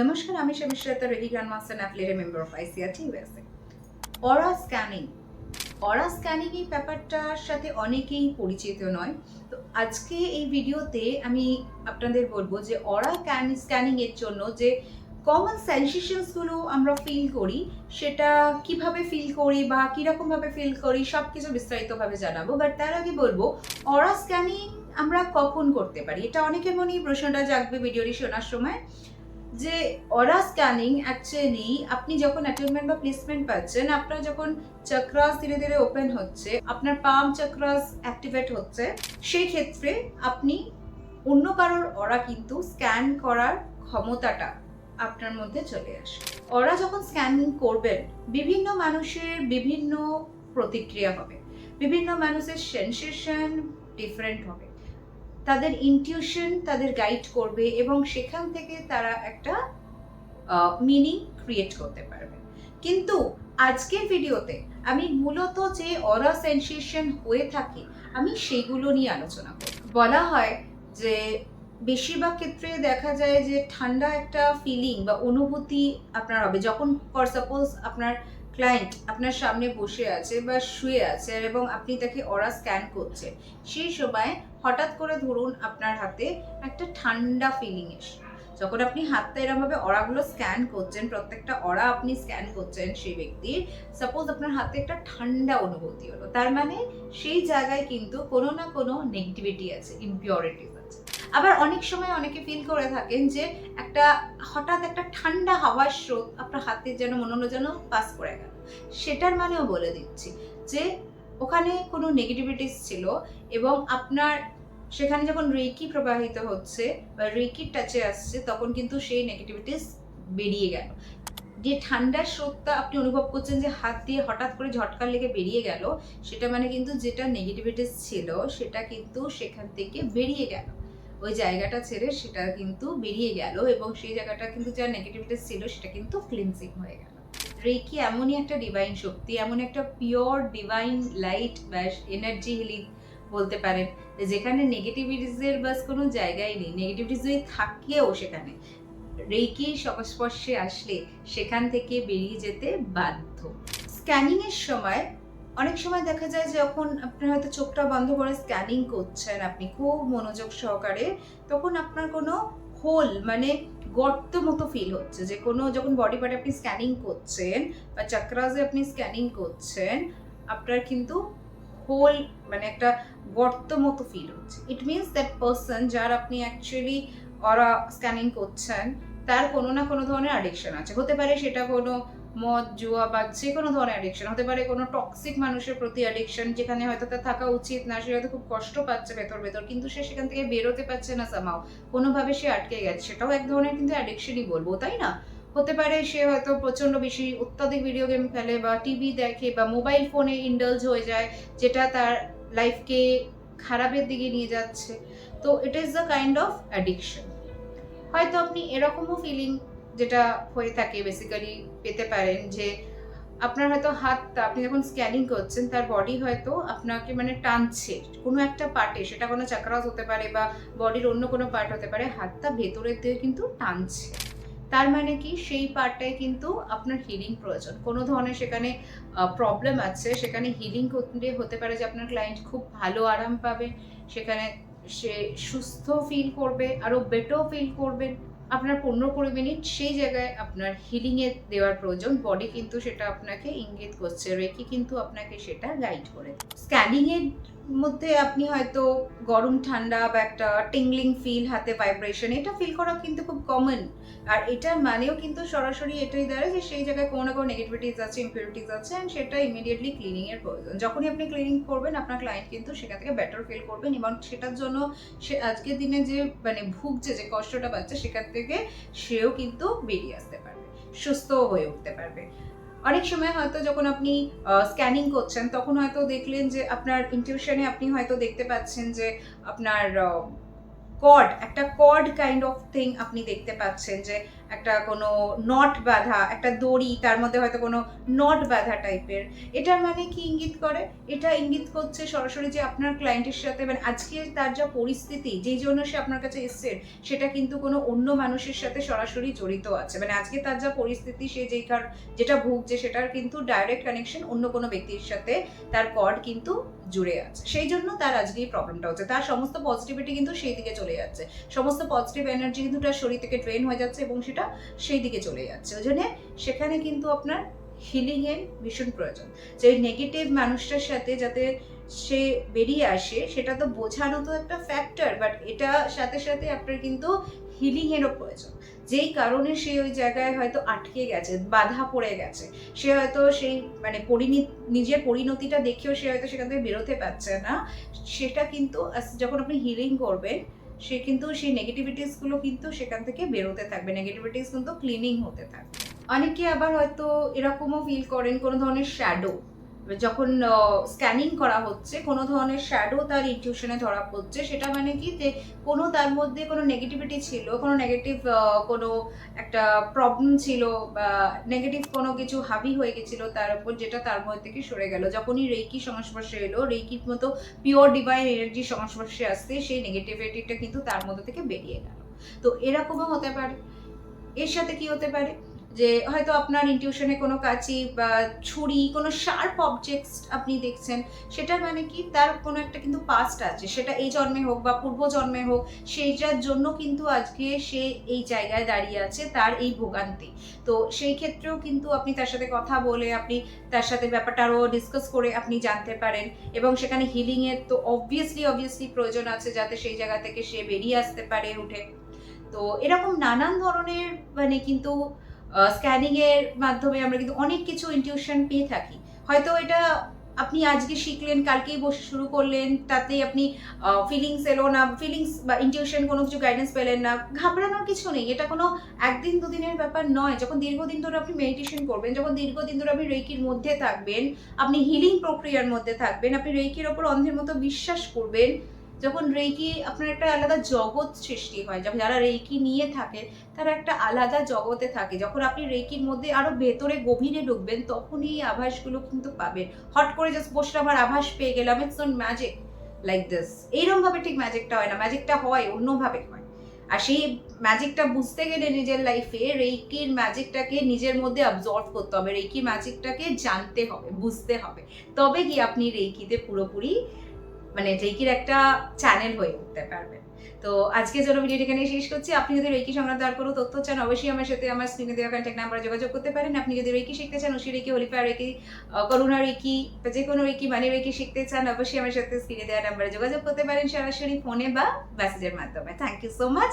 নমস্কার, আমি Shamishrita Reddy grand master affiliated member of ICRT USA aura scanning aura scanning এই ব্যাপারটার সাথে অনেকেই পরিচিত নয়। তো আজকে এই ভিডিওতে আমি আপনাদের বলব যে অরা স্ক্যানিং এর জন্য যে কমন সেন্সেশনসগুলো আমরা ফিল করি, সেটা কীভাবে ফিল করি বা কীরকমভাবে ফিল করি সব কিছু বিস্তারিতভাবে জানাব। বাট তার আগে বলব অরা স্ক্যানিং আমরা কখন করতে পারি? এটা অনেকের মনেই প্রশ্নটা জাগবে ভিডিওটি শোনার সময়। যে অরা স্ক্যানিং অ্যাকচুয়ালি আপনি যখন অ্যাটেনমেন্ট বা প্লেসমেন্ট পাচ্ছেন, আপনার যখন চক্রাস ধীরে ধীরে ওপেন হচ্ছে, আপনার পাম চক্রাস অ্যাক্টিভেট হচ্ছে, সেই ক্ষেত্রে আপনি অন্য কারোর অরা কিন্তু স্ক্যান করার ক্ষমতাটা আপনার মধ্যে চলে আসে। ওরা যখন স্ক্যানিং করবেন, বিভিন্ন মানুষের বিভিন্ন প্রতিক্রিয়া হবে। বিভিন্ন মানুষের সেন্সেশন ডিফারেন্ট হবে। তাদের ইনটিউশন তাদের গাইড করবে এবং সেখান থেকে তারা একটা মিনিং ক্রিয়েট করতে পারবে। কিন্তু আজকের ভিডিওতে আমি মূলত যে অরা সেন্সেশন হয়ে থাকে, আমি সেইগুলো নিয়ে আলোচনা করব। বলা হয় যে বেশিরভাগ ক্ষেত্রে দেখা যায় যে ঠান্ডা একটা ফিলিং বা অনুভূতি আপনার হবে। যখন ফর সাপোজ আপনার ক্লায়েন্ট আপনার সামনে বসে আছে বা শুয়ে আছে এবং আপনি তাকে অরা স্ক্যান করছেন সেই সময় হঠাৎ করে ধরুন আপনার হাতে একটা ঠান্ডা ফিলিং এসে, যখন আপনি হাতটা এরমভাবে অরাগুলো স্ক্যান করছেন, প্রত্যেকটা অরা আপনি স্ক্যান করছেন সেই ব্যক্তির সাপোজ আপনার হাতে একটা ঠান্ডা অনুভূতি হলো, তার মানে সেই জায়গায় কিন্তু কোনো না কোনো নেগেটিভিটি আছে ইম্পিওরিটিস আবার অনেক সময় অনেকে ফিল করে থাকেন যে একটা হঠাৎ একটা ঠান্ডা হাওয়ার স্রোত আপনার হাতে যেন মনে হলো যেন পাস করে গেল। সেটার মানেও বলে দিচ্ছি যে ওখানে কোনো নেগেটিভিটিস ছিল এবং আপনার সেখানে যখন রেকি প্রবাহিত হচ্ছে বা রেকির টাচে আসছে, তখন কিন্তু সেই নেগেটিভিটিস বেরিয়ে গেল। যে ঠান্ডার স্রোতটা আপনি অনুভব করছেন যে হাত দিয়ে হঠাৎ করে ঝটকা লেগে বেরিয়ে গেল, সেটা মানে কিন্তু যেটা নেগেটিভিটিস ছিল সেটা কিন্তু সেখান থেকে বেরিয়ে গেল। ওই জায়গাটা ছেড়ে সেটা কিন্তু বেরিয়ে গেল এবং সেই জায়গাটা কিন্তু যা নেগেটিভিটিস ছিল সেটা কিন্তু ক্লিনজিং হয়ে গেল। রেকি এমনই একটা ডিভাইন শক্তি এমন একটা পিওর ডিভাইন লাইট বা এনার্জি হিলিং বলতে পারেন, যেখানে নেগেটিভিটিসের বাস কোনো জায়গাই নেই নেগেটিভিটিস যদি থাকেও সেখানে। রেকি সংস্পর্শে আসলে সেখান থেকে বেরিয়ে যেতে বাধ্য। স্ক্যানিংয়ের সময় অনেক সময় দেখা যায় যখন আপনার হয়তো চোখটা বন্ধ করে স্ক্যানিং করছেন, আপনি খুব মনোযোগ সহকারে, তখন আপনার কোনো হোল মানে গর্ত মতো ফিল হচ্ছে। যে কোনো যখন বডি পার্টে আপনি স্ক্যানিং করছেন বা চাকরাজে আপনি স্ক্যানিং করছেন, আপনার কিন্তু হোল মানে একটা গর্ত মতো ফিল হচ্ছে। ইট মিনস দ্যাট পার্সন যার আপনি অ্যাকচুয়ালি ওরা স্ক্যানিং করছেন তার কোনো না কোনো ধরনের অ্যাডিকশন আছে। হতে পারে সেটা কোনো মদ, জুয়া বা যে কোনো ধরনের অ্যাডিকশন হতে পারে কোনো টক্সিক মানুষের প্রতি অ্যাডিকশন যেখানে হয়তো তার থাকা উচিত না, সে হয়তো খুব কষ্ট পাচ্ছে ভেতর ভেতর, কিন্তু সে সেখান থেকে বেরোতে পারছে না সামাও কোনোভাবে সে আটকে গেছে, সেটাও এক ধরনের কিন্তু অ্যাডিকশনই বলব, তাই না? হতে পারে সে হয়তো প্রচণ্ড বেশি অত্যাধিক ভিডিও গেম খেলে বা টিভি দেখে বা মোবাইল ফোনে ইন্ডালজ হয়ে যায়, যেটা তার লাইফকে খারাপের দিকে নিয়ে যাচ্ছে। তো it is the kind of addiction হয়তো আপনি এরকমও ফিলিং যেটা হয়ে থাকে বেসিক্যালি পেতে পারেন যে আপনার হয়তো হাতটা আপনি যখন স্ক্যানিং করছেন, তার বডি হয়তো আপনাকে মানে টানছে। কোনো একটা পার্টে সেটা কোনো চাকরাস হতে পারে বা বডির অন্য কোনো পার্ট হতে পারে, হাতটা ভেতরের দিকে কিন্তু টানছে। তার মানে কি? সেই পার্টটায় কিন্তু আপনার হিলিং প্রয়োজন। কোনো ধরনের সেখানে প্রবলেম আছে, সেখানে হিলিং করতে হতে পারে যে আপনার ক্লায়েন্ট খুব ভালো আরাম পাবে, সেখানে সে সুস্থ ফিল করবে আরও বেটার ফিল করবে। আপনার পনেরো কুড়ি মিনিট সেই জায়গায় আপনার হিলিংয়ে দেওয়ার প্রয়োজন। বডি কিন্তু সেটা আপনাকে ইঙ্গিত করছে রেখে কিন্তু আপনাকে সেটা গাইড করে। স্ক্যানিংয়ের মধ্যে আপনি হয়তো গরম, ঠান্ডা বা একটা টিংলিং ফিল হাতে ভাইব্রেশন এটা ফিল করা কিন্তু খুব কমন আর এটার মানেও কিন্তু সরাসরি এটাই দাঁড়ায় যে সেই জায়গায় কোনো না কোনো নেগেটিভিটিস আছে ইম্পিউরিটিস আছে অ্যান্ড সেটা ইমিডিয়েটলি ক্লিনিংয়ের প্রয়োজন। যখনই আপনি ক্লিনিং করবেন, আপনার ক্লায়েন্ট কিন্তু সেখান থেকে বেটার ফিল করবেন এবং সেটার জন্য সে আজকের দিনে যে মানে ভুগছে, যে কষ্টটা পাচ্ছে, সেখান থেকে সেও কিন্তু বেরিয়ে আসতে পারবে সুস্থ হয়ে উঠতে পারবে। অনেক সময় হয়তো যখন আপনি স্ক্যানিং করছেন, তখন হয়তো দেখলেন যে আপনার ইনটিউশনে আপনি হয়তো দেখতে পাচ্ছেন যে আপনার কড একটা কড কাইন্ড অফ থিং আপনি দেখতে পাচ্ছেন যে একটা কোনো নট বাঁধা, একটা দড়ি, তার মধ্যে হয়তো কোনো নট বাঁধা টাইপের এটার মানে কি ইঙ্গিত করে? এটা ইঙ্গিত করছে সরাসরি যে আপনার ক্লায়েন্টের সাথে মানে আজকে তার যা পরিস্থিতি, যেই জন্য সে আপনার কাছে এসছে, সেটা কিন্তু কোনো অন্য মানুষের সাথে সরাসরি জড়িত আছে। মানে আজকে তার যা পরিস্থিতি, সে যেই কার, যেটা ভুগছে, সেটার কিন্তু ডাইরেক্ট কানেকশন অন্য কোনো ব্যক্তির সাথে তার কড কিন্তু জুড়ে আছে। সেই জন্য তার আজকে এই প্রবলেমটা হচ্ছে। তার সমস্ত পজিটিভিটি কিন্তু সেই দিকে চলে যাচ্ছে। সমস্ত পজিটিভ এনার্জি কিন্তু তার শরীর থেকে ড্রেন হয়ে যাচ্ছে এবং সেটা সেই দিকে চলে যাচ্ছে। ওই জন্যে সেখানে কিন্তু আপনার হিলিং এর ভীষণ প্রয়োজন। যে ওই নেগেটিভ মানুষটার সাথে যাতে সে বেরিয়ে আসে, সেটা তো বোঝানো তো একটা ফ্যাক্টর বাট এটা সাথে সাথে আপনার কিন্তু হিলিং এরও প্রয়োজন। যেই কারণে সে ওই জায়গায় হয়তো আটকে গেছে, বাধা পড়ে গেছে। সে হয়তো সেই মানে নিজের পরিণতিটা দেখেও সে হয়তো সেখান থেকে বেরোতে পারছে না। সেটা কিন্তু যখন আপনি হিলিং করবেন সে কিন্তু সেই নেগেটিভিটিসগুলো কিন্তু সেখান থেকে বেরোতে থাকবে। নেগেটিভিটিস কিন্তু ক্লিনিং হতে থাকবে। অনেকে আবার হয়তো এরকমও ফিল করেন কোনো ধরনের শ্যাডো যখন স্ক্যানিং করা হচ্ছে, কোনো ধরনের শ্যাডো তার ইনটিউশনে ধরা পড়ছে, সেটা মানে কি যে কোনো তার মধ্যে কোনো নেগেটিভিটি ছিল, কোনো নেগেটিভ কোনো একটা প্রবলেম ছিল, বা নেগেটিভ কোনো কিছু হাবি হয়ে গেছিল তার উপর, যেটা তার মধ্যে থেকে সরে গেল। যখনই রেইকি সংস্পর্শে এলো, রেইকির মতো পিওর ডিভাইন এনার্জি সংস্পর্শে আসতে সেই নেগেটিভিটিটা কিন্তু তার মধ্যে থেকে বেরিয়ে গেল। তো এরকমও হতে পারে। এর সাথে কি হতে পারে? যে হয়তো আপনার ইনটিউশনে কোনো কাঁচি বা ছুরি, কোনো শার্প অবজেক্টস আপনি দেখছেন সেটা মানে কি? তার কোনো একটা কিন্তু পাস্ট আছে। সেটা এই জন্মে হোক বা পূর্ব জন্মে হোক, সেইটার জন্য কিন্তু আজকে সে এই জায়গায় দাঁড়িয়ে আছে, তার এই ভোগান্তি। তো সেই ক্ষেত্রেও কিন্তু আপনি তার সাথে কথা বলে, আপনি তার সাথে ব্যাপারটা আরও ডিসকাস করে আপনি জানতে পারেন এবং সেখানে হিলিংয়ের তো অবভিয়াসলি অবভিয়াসলি প্রয়োজন আছে যাতে সেই জায়গা থেকে সে বেরিয়ে আসতে পারে উঠে। তো এরকম নানান ধরনের মানে কিন্তু স্ক্যানিং এর মাধ্যমে আমরা কিন্তু অনেক কিছু ইনটিউশন পেয়ে থাকি। হয়তো এটা আপনি আজকে শিখলেন, কালকেই বসে শুরু করলেন, তাতে আপনি ফিলিংস এলো না ফিলিংস বা ইনটিউশন কোনো কিছু গাইডেন্স পেলেন না, ঘাবড়ানোর কিছু নেই। এটা কোনো একদিন দুদিনের ব্যাপার নয়। যখন দীর্ঘদিন ধরে আপনি মেডিটেশন করবেন, যখন দীর্ঘদিন ধরে আপনি রেকির মধ্যে থাকবেন, আপনি হিলিং প্রক্রিয়ার মধ্যে থাকবেন, আপনি রেকির ওপর অন্ধের মতো বিশ্বাস করবেন যখন রেকি আপনার একটা আলাদা জগৎ সৃষ্টি হয়, যখন যারা রেকি নিয়ে থাকে, তারা একটা আলাদা জগতে থাকে। যখন আপনি রেকির মধ্যে আরও ভেতরে গভীরে ঢুকবেন তখন এই আভাসগুলো কিন্তু পাবেন। হট করে জাস্ট বসে আমার আভাস পেয়ে গেলাম it's not magic like this এইরকম ভাবে ঠিক ম্যাজিকটা হয় না। ম্যাজিকটা হয়, অন্যভাবে হয়। আর সেই ম্যাজিকটা বুঝতে গেলে নিজের লাইফে রেইকির ম্যাজিকটাকে নিজের মধ্যে অবজর্ভ করতে হবে। রেইকি ম্যাজিকটাকে জানতে হবে, বুঝতে হবে। তবে কি আপনি রেইকিতে পুরোপুরি মানে রেকির একটা চ্যানেল হয়ে উঠতে পারবেন তো আজকে জন্য ভিডিওটি এখানে শেষ করছি। আপনি যদি রেকি সংক্রান্ত আর কোনো তথ্য চান, অবশ্যই আমার সাথে আমার স্ক্রিনে দেওয়া কন্ট্যাক্ট নাম্বারে যোগাযোগ করতে পারেন। আপনি যদি রেকি শিখতে চান উশি রেকি হলিফা রেকি করুণা রেকি যে কোনো রেকি মানে রেকি শিখতে চান, অবশ্যই আমার সাথে স্ক্রিনে দেওয়া নাম্বারে যোগাযোগ করতে পারেন সরাসরি ফোনে বা মেসেজের মাধ্যমে। Thank you so much